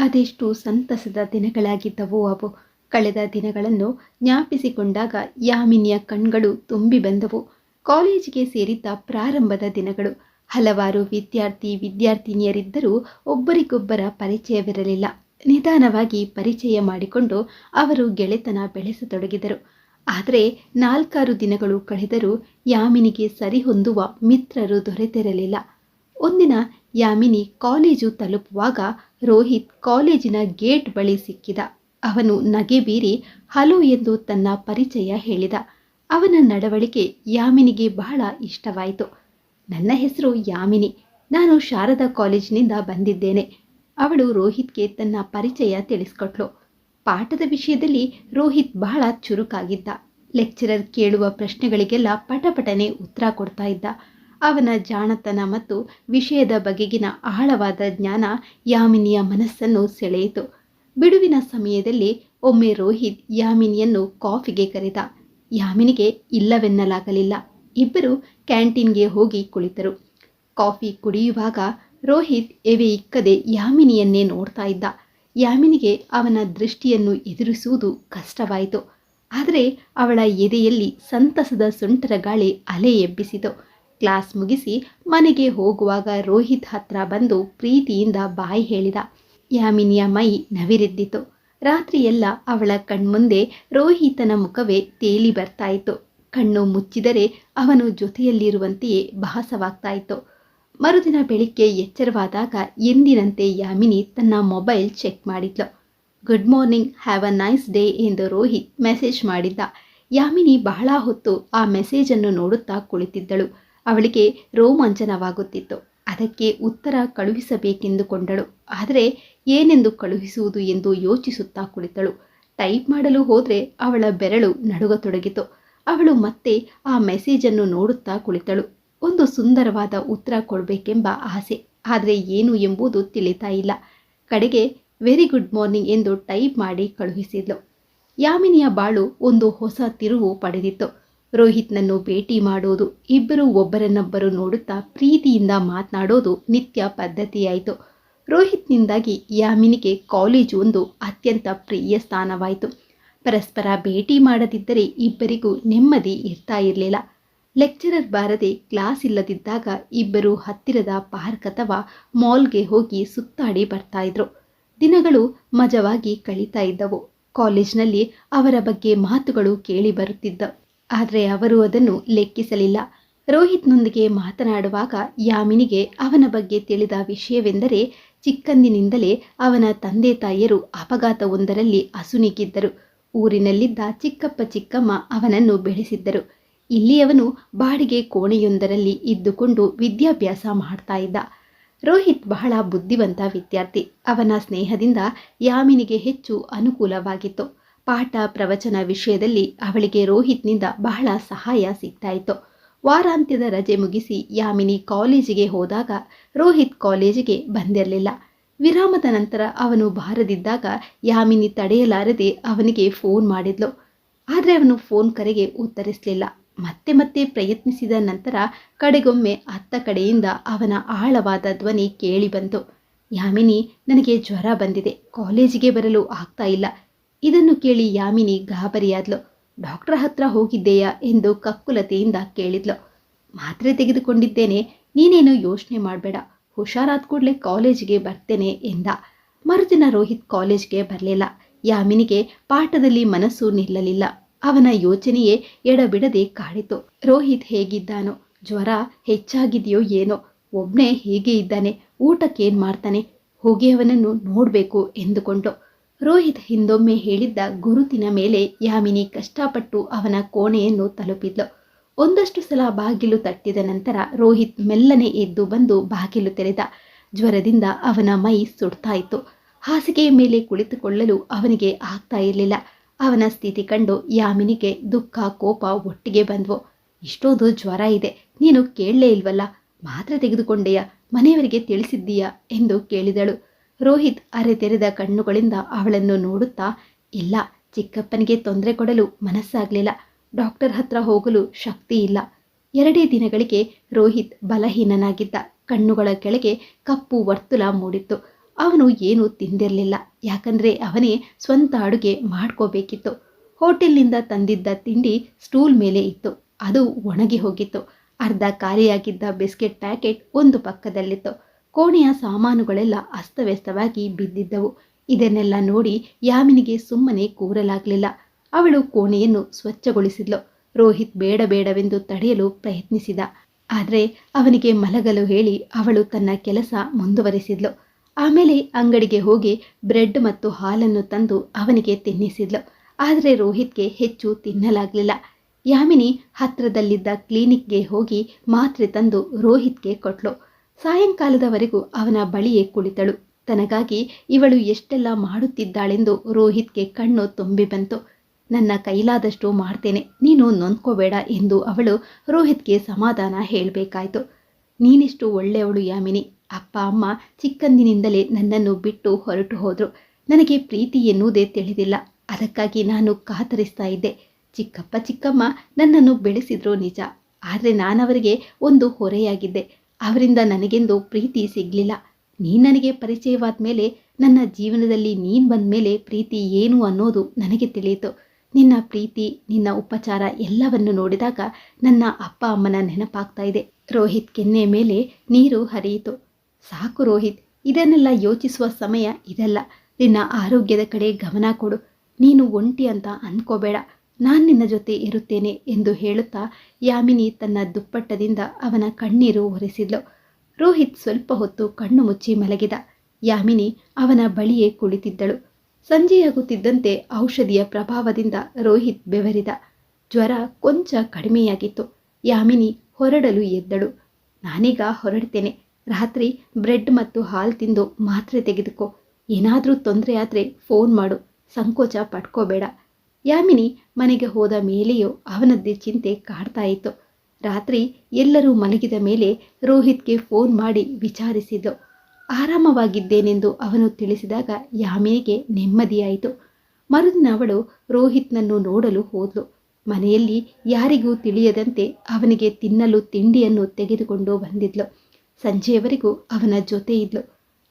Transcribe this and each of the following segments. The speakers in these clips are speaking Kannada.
ಅದೆಷ್ಟು ಸಂತಸದ ದಿನಗಳಾಗಿದ್ದವು ಅವು. ಕಳೆದ ದಿನಗಳನ್ನು ಜ್ಞಾಪಿಸಿಕೊಂಡಾಗ ಯಾಮಿನಿಯ ಕಣ್ಗಳು ತುಂಬಿ ಬಂದವು. ಕಾಲೇಜಿಗೆ ಸೇರಿದ್ದ ಪ್ರಾರಂಭದ ದಿನಗಳು. ಹಲವಾರು ವಿದ್ಯಾರ್ಥಿ ವಿದ್ಯಾರ್ಥಿನಿಯರಿದ್ದರೂ ಒಬ್ಬರಿಗೊಬ್ಬರ ಪರಿಚಯವಿರಲಿಲ್ಲ. ನಿಧಾನವಾಗಿ ಪರಿಚಯ ಮಾಡಿಕೊಂಡು ಅವರು ಗೆಳೆತನ ಬೆಳೆಸತೊಡಗಿದರು. ಆದರೆ ನಾಲ್ಕಾರು ದಿನಗಳು ಕಳೆದರೂ ಯಾಮಿನಿಗೆ ಸರಿಹೊಂದುವ ಮಿತ್ರರು ದೊರೆತಿರಲಿಲ್ಲ. ಒಂದಿನ ಯಾಮಿನಿ ಕಾಲೇಜು ತಲುಪುವಾಗ ರೋಹಿತ್ ಕಾಲೇಜಿನ ಗೇಟ್ ಬಳಿ ಸಿಕ್ಕಿದ. ಅವನು ನಗೆ ಬೀರಿ, ಹಲೋ ಎಂದು ತನ್ನ ಪರಿಚಯ ಹೇಳಿದ. ಅವನ ನಡವಳಿಕೆ ಯಾಮಿನಿಗೆ ಬಹಳ ಇಷ್ಟವಾಯಿತು. ನನ್ನ ಹೆಸರು ಯಾಮಿನಿ. ನಾನು ಶಾರದಾ ಕಾಲೇಜಿನಿಂದ ಬಂದಿದ್ದೇನೆ. ಅವಳು ರೋಹಿತ್ಗೆ ತನ್ನ ಪರಿಚಯ ತಿಳಿಸ್ಕೊಟ್ಲು. ಪಾಠದ ವಿಷಯದಲ್ಲಿ ರೋಹಿತ್ ಬಹಳ ಚುರುಕಾಗಿದ್ದ. ಲೆಕ್ಚರರ್ ಕೇಳುವ ಪ್ರಶ್ನೆಗಳಿಗೆಲ್ಲ ಪಟಪಟನೆ ಉತ್ತರ ಕೊಡ್ತಾ ಇದ್ದ. ಅವನ ಜಾಣತನ ಮತ್ತು ವಿಷಯದ ಬಗೆಗಿನ ಆಳವಾದ ಜ್ಞಾನ ಯಾಮಿನಿಯ ಮನಸ್ಸನ್ನು ಸೆಳೆಯಿತು. ಬಿಡುವಿನ ಸಮಯದಲ್ಲಿ ಒಮ್ಮೆ ರೋಹಿತ್ ಯಾಮಿನಿಯನ್ನು ಕಾಫಿಗೆ ಕರೆದ. ಯಾಮಿನಿಗೆ ಇಲ್ಲವೆನ್ನಲಾಗಲಿಲ್ಲ. ಇಬ್ಬರು ಕ್ಯಾಂಟೀನ್ಗೆ ಹೋಗಿ ಕುಳಿತರು. ಕಾಫಿ ಕುಡಿಯುವಾಗ ರೋಹಿತ್ ಎವೆ ಇಕ್ಕದೆ ಯಾಮಿನಿಯನ್ನೇ ನೋಡ್ತಾ ಇದ್ದ. ಯಾಮಿನಿಗೆ ಅವನ ದೃಷ್ಟಿಯನ್ನು ಎದುರಿಸುವುದು ಕಷ್ಟವಾಯಿತು. ಆದರೆ ಅವಳ ಎದೆಯಲ್ಲಿ ಸಂತಸದ ಸುಂಟರ ಗಾಳಿ ಅಲೆ ಎಬ್ಬಿಸಿತು. ಕ್ಲಾಸ್ ಮುಗಿಸಿ ಮನೆಗೆ ಹೋಗುವಾಗ ರೋಹಿತ್ ಹತ್ರ ಬಂದು ಪ್ರೀತಿಯಿಂದ ಬಾಯಿ ಹೇಳಿದ, ಯಾಮಿನಿಯ ಮೈ ನವಿರೆದ್ದಿತು. ರಾತ್ರಿಯೆಲ್ಲ ಅವಳ ಕಣ್ಮುಂದೆ ರೋಹಿತನ ಮುಖವೇ ತೇಲಿ ಬರ್ತಾ ಇತ್ತು ಕಣ್ಣು ಮುಚ್ಚಿದರೆ ಅವನು ಜೊತೆಯಲ್ಲಿರುವಂತೆಯೇ ಭಾಸವಾಗ್ತಾ ಇತ್ತು ಮರುದಿನ ಬೆಳಿಗ್ಗೆ ಎಚ್ಚರವಾದಾಗ ಎಂದಿನಂತೆ ಯಾಮಿನಿ ತನ್ನ ಮೊಬೈಲ್ ಚೆಕ್ ಮಾಡಿದ್ಲು. Good morning, have a nice day ಎಂದು ರೋಹಿತ್ ಮೆಸೇಜ್ ಮಾಡಿದ್ದ. ಯಾಮಿನಿ ಬಹಳ ಹೊತ್ತು ಆ ಮೆಸೇಜನ್ನು ನೋಡುತ್ತಾ ಕುಳಿತಿದ್ದಳು. ಅವಳಿಗೆ ರೋಮಾಂಚನವಾಗುತ್ತಿತ್ತು. ಅದಕ್ಕೆ ಉತ್ತರ ಕಳುಹಿಸಬೇಕೆಂದುಕೊಂಡಳು ಆದರೆ ಏನೆಂದು ಕಳುಹಿಸುವುದು ಎಂದು ಯೋಚಿಸುತ್ತಾ ಕುಳಿತಳು. ಟೈಪ್ ಮಾಡಲು ಹೋದರೆ ಅವಳ ಬೆರಳು ನಡುಗತೊಡಗಿತು. ಅವಳು ಮತ್ತೆ ಆ ಮೆಸೇಜನ್ನು ನೋಡುತ್ತಾ ಕುಳಿತಳು. ಒಂದು ಸುಂದರವಾದ ಉತ್ತರ ಕೊಡಬೇಕೆಂಬ ಆಸೆ. ಆದರೆ ಏನು ಎಂಬುದು ತಿಳಿತಾ ಇಲ್ಲ. ಕಡೆಗೆ, ವೆರಿ ಗುಡ್ ಮಾರ್ನಿಂಗ್ ಎಂದು ಟೈಪ್ ಮಾಡಿ ಕಳುಹಿಸಿದ್ಲು. ಯಾಮಿನಿಯ ಬಾಳು ಒಂದು ಹೊಸ ತಿರುವು ಪಡೆದಿತ್ತು. ರೋಹಿತ್ನನ್ನು ಭೇಟಿ ಮಾಡೋದು, ಇಬ್ಬರು ಒಬ್ಬರನ್ನೊಬ್ಬರು ನೋಡುತ್ತಾ ಪ್ರೀತಿಯಿಂದ ಮಾತನಾಡೋದು ನಿತ್ಯ ಪದ್ಧತಿಯಾಯಿತು. ರೋಹಿತ್ನಿಂದಾಗಿ ಯಾಮಿನಿಗೆ ಕಾಲೇಜು ಒಂದು ಅತ್ಯಂತ ಪ್ರಿಯ ಸ್ಥಾನವಾಯಿತು. ಪರಸ್ಪರ ಭೇಟಿ ಮಾಡದಿದ್ದರೆ ಇಬ್ಬರಿಗೂ ನೆಮ್ಮದಿ ಇರ್ತಾ ಇರಲಿಲ್ಲ. ಲೆಕ್ಚರರ್ ಬಾರದೆ ಕ್ಲಾಸ್ ಇಲ್ಲದಿದ್ದಾಗ ಇಬ್ಬರು ಹತ್ತಿರದ ಪಾರ್ಕ್ ಅಥವಾ ಮಾಲ್ಗೆ ಹೋಗಿ ಸುತ್ತಾಡಿ ಬರ್ತಾ ಇದ್ರು. ದಿನಗಳು ಮಜವಾಗಿ ಕಳೀತಾ ಇದ್ದವು. ಕಾಲೇಜ್ನಲ್ಲಿ ಅವರ ಬಗ್ಗೆ ಮಾತುಗಳು ಕೇಳಿ ಬರುತ್ತಿದ್ದ. ಆದರೆ ಅವರು ಅದನ್ನು ಲೆಕ್ಕಿಸಲಿಲ್ಲ. ರೋಹಿತ್ನೊಂದಿಗೆ ಮಾತನಾಡುವಾಗ ಯಾಮಿನಿಗೆ ಅವನ ಬಗ್ಗೆ ತಿಳಿದ ವಿಷಯವೆಂದರೆ ಚಿಕ್ಕಂದಿನಿಂದಲೇ ಅವನ ತಂದೆ ತಾಯಿಯರು ಅಪಘಾತವೊಂದರಲ್ಲಿ ಅಸುನೀಗಿದ್ದರು. ಊರಿನಲ್ಲಿದ್ದ ಚಿಕ್ಕಪ್ಪ ಚಿಕ್ಕಮ್ಮ ಅವನನ್ನು ಬೆಳೆಸಿದ್ದರು. ಇಲ್ಲಿ ಅವನು ಬಾಡಿಗೆ ಕೋಣೆಯೊಂದರಲ್ಲಿ ಇದ್ದುಕೊಂಡು ವಿದ್ಯಾಭ್ಯಾಸ ಮಾಡ್ತಾ ಇದ್ದ. ರೋಹಿತ್ ಬಹಳ ಬುದ್ಧಿವಂತ ವಿದ್ಯಾರ್ಥಿ. ಅವನ ಸ್ನೇಹದಿಂದ ಯಾಮಿನಿಗೆ ಹೆಚ್ಚು ಅನುಕೂಲವಾಗಿತ್ತು. ಪಾಠ ಪ್ರವಚನ ವಿಷಯದಲ್ಲಿ ಅವಳಿಗೆ ರೋಹಿತ್ನಿಂದ ಬಹಳ ಸಹಾಯ ಸಿಗ್ತಾ ಇತ್ತು ವಾರಾಂತ್ಯದ ರಜೆ ಮುಗಿಸಿ ಯಾಮಿನಿ ಕಾಲೇಜಿಗೆ ಹೋದಾಗ ರೋಹಿತ್ ಕಾಲೇಜಿಗೆ ಬಂದಿರಲಿಲ್ಲ. ವಿರಾಮದ ನಂತರ ಅವನು ಬಾರದಿದ್ದಾಗ ಯಾಮಿನಿ ತಡೆಯಲಾರದೆ ಅವನಿಗೆ ಫೋನ್ ಮಾಡಿದ್ಲು. ಆದರೆ ಅವನು ಫೋನ್ ಕರೆಗೆ ಉತ್ತರಿಸಲಿಲ್ಲ. ಮತ್ತೆ ಮತ್ತೆ ಪ್ರಯತ್ನಿಸಿದ ನಂತರ ಕಡೆಗೊಮ್ಮೆ ಅತ್ತ ಕಡೆಯಿಂದ ಅವನ ಆಳವಾದ ಧ್ವನಿ ಕೇಳಿಬಂತು ಯಾಮಿನಿ, ನನಗೆ ಜ್ವರ ಬಂದಿದೆ. ಕಾಲೇಜಿಗೆ ಬರಲು ಆಗ್ತಾ ಇಲ್ಲ. ಇದನ್ನು ಕೇಳಿ ಯಾಮಿನಿ ಗಾಬರಿಯಾದ್ಲು. ಡಾಕ್ಟರ್ ಹತ್ರ ಹೋಗಿದ್ದೆಯಾ ಎಂದು ಕಕ್ಕುಲತೆಯಿಂದ ಕೇಳಿದ್ಲು. ಮಾತ್ರೆ ತೆಗೆದುಕೊಂಡಿದ್ದೇನೆ, ನೀನೇನು ಯೋಚನೆ ಮಾಡಬೇಡ. ಹುಷಾರಾದ ಕೂಡಲೇ ಕಾಲೇಜಿಗೆ ಬರ್ತೇನೆ ಎಂದ. ಮರುದಿನ ರೋಹಿತ್ ಕಾಲೇಜ್ಗೆ ಬರಲಿಲ್ಲ. ಯಾಮಿನಿಗೆ ಪಾಠದಲ್ಲಿ ಮನಸ್ಸು ನಿಲ್ಲಲಿಲ್ಲ. ಅವನ ಯೋಚನೆಯೇ ಎಡಬಿಡದೆ ಕಾಡಿತು. ರೋಹಿತ್ ಹೇಗಿದ್ದಾನೋ, ಜ್ವರ ಹೆಚ್ಚಾಗಿದೆಯೋ ಏನೋ, ಒಬ್ನೇ ಹೇಗೆ ಇದ್ದಾನೆ, ಊಟಕ್ಕೇನು ಮಾಡ್ತಾನೆ, ಹೋಗಿ ಅವನನ್ನು ನೋಡಬೇಕು ಎಂದುಕೊಂಡು ರೋಹಿತ್ ಹಿಂದೊಮ್ಮೆ ಹೇಳಿದ್ದ ಗುರುತಿನ ಮೇಲೆ ಯಾಮಿನಿ ಕಷ್ಟಪಟ್ಟು ಅವನ ಕೋಣೆಯನ್ನು ತಲುಪಿದ್ಲು. ಒಂದಷ್ಟು ಸಲ ಬಾಗಿಲು ತಟ್ಟಿದ ನಂತರ ರೋಹಿತ್ ಮೆಲ್ಲನೆ ಎದ್ದು ಬಂದು ಬಾಗಿಲು ತೆರೆದ. ಜ್ವರದಿಂದ ಅವನ ಮೈ ಸುಡ್ತಾ ಇತ್ತು. ಹಾಸಿಗೆಯ ಮೇಲೆ ಕುಳಿತುಕೊಳ್ಳಲು ಅವನಿಗೆ ಆಗ್ತಾ ಇರಲಿಲ್ಲ. ಅವನ ಸ್ಥಿತಿ ಕಂಡು ಯಾಮಿನಿಗೆ ದುಃಖ, ಕೋಪ ಒಟ್ಟಿಗೆ ಬಂದ್ವು. ಇಷ್ಟೊಂದು ಜ್ವರ ಇದೆ. ನೀನು ಕೇಳಲೇ ಇಲ್ವಲ್ಲ? ಮಾತ್ರ ತೆಗೆದುಕೊಂಡೆಯಾ? ಮನೆಯವರಿಗೆ ತಿಳಿಸಿದ್ದೀಯಾ? ಎಂದು ಕೇಳಿದಳು. ರೋಹಿತ್ ಅರೆತೆರೆದ ಕಣ್ಣುಗಳಿಂದ ಅವಳನ್ನು ನೋಡುತ್ತಾ, ಇಲ್ಲ, ಚಿಕ್ಕಪ್ಪನಿಗೆ ತೊಂದರೆ ಕೊಡಲು ಮನಸ್ಸಾಗಲಿಲ್ಲ. ಡಾಕ್ಟರ್ ಹತ್ರ ಹೋಗಲು ಶಕ್ತಿ ಇಲ್ಲ. ಎರಡೇ ದಿನಗಳಿಗೆ ರೋಹಿತ್ ಬಲಹೀನನಾಗಿದ್ದ. ಕಣ್ಣುಗಳ ಕೆಳಗೆ ಕಪ್ಪು ವರ್ತುಲ ಮೂಡಿತ್ತು. ಅವನು ಏನೂ ತಿಂದಿರಲಿಲ್ಲ. ಯಾಕಂದರೆ ಅವನೇ ಸ್ವಂತ ಅಡುಗೆ ಮಾಡ್ಕೋಬೇಕಿತ್ತು. ಹೋಟೆಲ್ನಿಂದ ತಂದಿದ್ದ ತಿಂಡಿ ಸ್ಟೂಲ್ ಮೇಲೆ ಇತ್ತು. ಅದು ಒಣಗಿ ಹೋಗಿತ್ತು. ಅರ್ಧ ಖಾಲಿಯಾಗಿದ್ದ ಬಿಸ್ಕೆಟ್ ಪ್ಯಾಕೆಟ್ ಒಂದು ಪಕ್ಕದಲ್ಲಿತ್ತು. ಕೋಣೆಯ ಸಾಮಾನುಗಳೆಲ್ಲ ಅಸ್ತವ್ಯಸ್ತವಾಗಿ ಬಿದ್ದಿದ್ದವು. ಇದನ್ನೆಲ್ಲ ನೋಡಿ ಯಾಮಿನಿಗೆ ಸುಮ್ಮನೆ ಕೂರಲಾಗಲಿಲ್ಲ. ಅವಳು ಕೋಣೆಯನ್ನು ಸ್ವಚ್ಛಗೊಳಿಸಿದ್ಲು. ರೋಹಿತ್ ಬೇಡ ಬೇಡವೆಂದು ತಡೆಯಲು ಪ್ರಯತ್ನಿಸಿದ. ಆದರೆ ಅವನಿಗೆ ಮಲಗಲು ಹೇಳಿ ಅವಳು ತನ್ನ ಕೆಲಸ ಮುಂದುವರಿಸಿದ್ಲು. ಆಮೇಲೆ ಅಂಗಡಿಗೆ ಹೋಗಿ ಬ್ರೆಡ್ ಮತ್ತು ಹಾಲನ್ನು ತಂದು ಅವನಿಗೆ ತಿನ್ನಿಸಿದ್ಲು. ಆದರೆ ರೋಹಿತ್ಗೆ ಹೆಚ್ಚು ತಿನ್ನಲಾಗಲಿಲ್ಲ. ಯಾಮಿನಿ ಹತ್ತಿರದಲ್ಲಿದ್ದ ಕ್ಲಿನಿಕ್ಗೆ ಹೋಗಿ ಮಾತ್ರೆ ತಂದು ರೋಹಿತ್ಗೆ ಕೊಟ್ಲು. ಸಾಯಂಕಾಲದವರೆಗೂ ಅವನ ಬಳಿಯೇ ಕುಳಿತಳು. ತನಗಾಗಿ ಇವಳು ಎಷ್ಟೆಲ್ಲ ಮಾಡುತ್ತಿದ್ದಾಳೆಂದು ರೋಹಿತ್ಗೆ ಕಣ್ಣು ತುಂಬಿ ಬಂತು. ನನ್ನ ಕೈಲಾದಷ್ಟು ಮಾಡ್ತೇನೆ, ನೀನು ನೊಂದ್ಕೋಬೇಡ ಎಂದು ಅವಳು ರೋಹಿತ್ಗೆ ಸಮಾಧಾನ ಹೇಳಬೇಕಾಯಿತು. ನೀನಿಷ್ಟು ಒಳ್ಳೆಯವಳು ಯಾಮಿನಿ. ಅಪ್ಪ, ಅಮ್ಮ ಚಿಕ್ಕಂದಿನಿಂದಲೇ ನನ್ನನ್ನು ಬಿಟ್ಟು ಹೊರಟು ಹೋದರು. ನನಗೆ ಪ್ರೀತಿ ಎನ್ನುವುದೇ ತಿಳಿದಿಲ್ಲ. ಅದಕ್ಕಾಗಿ ನಾನು ಕಾತರಿಸ್ತಾ ಇದ್ದೆ. ಚಿಕ್ಕಪ್ಪ, ಚಿಕ್ಕಮ್ಮ ನನ್ನನ್ನು ಬೆಳೆಸಿದ್ರು ನಿಜ. ಆದರೆ ನಾನವರಿಗೆ ಒಂದು ಹೊರೆಯಾಗಿದ್ದೆ. ಅವರಿಂದ ನನಗೆಂದು ಪ್ರೀತಿ ಸಿಗಲಿಲ್ಲ. ನೀನು ನನಗೆ ಪರಿಚಯವಾದ ಮೇಲೆ, ನನ್ನ ಜೀವನದಲ್ಲಿ ನೀನು ಬಂದ ಮೇಲೆ ಪ್ರೀತಿ ಏನು ಅನ್ನೋದು ನನಗೆ ತಿಳಿಯಿತು. ನಿನ್ನ ಪ್ರೀತಿ, ನಿನ್ನ ಉಪಚಾರ ಎಲ್ಲವನ್ನು ನೋಡಿದಾಗ ನನ್ನ ಅಪ್ಪ ಅಮ್ಮನ ನೆನಪಾಗ್ತಾ ಇದೆ. ರೋಹಿತ್ ಕೆನ್ನೆ ಮೇಲೆ ನೀರು ಹರಿಯಿತು. ಸಾಕು ರೋಹಿತ್, ಇದನ್ನೆಲ್ಲ ಯೋಚಿಸುವ ಸಮಯ ಇದಲ್ಲ. ನಿನ್ನ ಆರೋಗ್ಯದ ಕಡೆ ಗಮನ ಕೊಡು. ನೀನು ಒಂಟಿ ಅಂತ ಅಂದ್ಕೋಬೇಡ ನಾನು ನಿನ್ನ ಜೊತೆ ಇರುತ್ತೇನೆ ಎಂದು ಹೇಳುತ್ತಾ ಯಾಮಿನಿ ತನ್ನ ದುಪ್ಪಟ್ಟದಿಂದ ಅವನ ಕಣ್ಣೀರು ಒರೆಸಿದ್ಲು. ರೋಹಿತ್ ಸ್ವಲ್ಪ ಹೊತ್ತು ಕಣ್ಣು ಮುಚ್ಚಿ ಮಲಗಿದ. ಯಾಮಿನಿ ಅವನ ಬಳಿಯೇ ಕುಳಿತಿದ್ದಳು. ಸಂಜೆಯಾಗುತ್ತಿದ್ದಂತೆ ಔಷಧಿಯ ಪ್ರಭಾವದಿಂದ ರೋಹಿತ್ ಬೆವರಿದ. ಜ್ವರ ಕೊಂಚ ಕಡಿಮೆಯಾಗಿತ್ತು. ಯಾಮಿನಿ ಹೊರಡಲು ಎದ್ದಳು. ನಾನೀಗ ಹೊರಡ್ತೇನೆ. ರಾತ್ರಿ ಬ್ರೆಡ್ ಮತ್ತು ಹಾಲು ತಿಂದು ಮಾತ್ರೆ ತೆಗೆದುಕೋ. ಏನಾದರೂ ತೊಂದರೆ ಆದರೆ ಫೋನ್ ಮಾಡು. ಸಂಕೋಚ ಪಟ್ಕೋಬೇಡ ಯಾಮಿನಿ ಮನೆಗೆ ಹೋದ ಮೇಲೆಯೂ ಅವನದ್ದೇ ಚಿಂತೆ ಕಾಡ್ತಾ ಇತ್ತು. ರಾತ್ರಿ ಎಲ್ಲರೂ ಮಲಗಿದ ಮೇಲೆ ರೋಹಿತ್ಗೆ ಫೋನ್ ಮಾಡಿ ವಿಚಾರಿಸಿದ್ದು, ಆರಾಮವಾಗಿದ್ದೇನೆಂದು ಅವನು ತಿಳಿಸಿದಾಗ ಯಾಮಿನಿಗೆ ನೆಮ್ಮದಿಯಾಯಿತು. ಮರುದಿನ ಅವಳು ರೋಹಿತ್ನನ್ನು ನೋಡಲು ಹೋದ್ಲು. ಮನೆಯಲ್ಲಿ ಯಾರಿಗೂ ತಿಳಿಯದಂತೆ ಅವನಿಗೆ ತಿನ್ನಲು ತಿಂಡಿಯನ್ನು ತೆಗೆದುಕೊಂಡು ಬಂದಿದ್ಲು. ಸಂಜೆಯವರೆಗೂ ಅವನ ಜೊತೆ ಇದ್ಲು.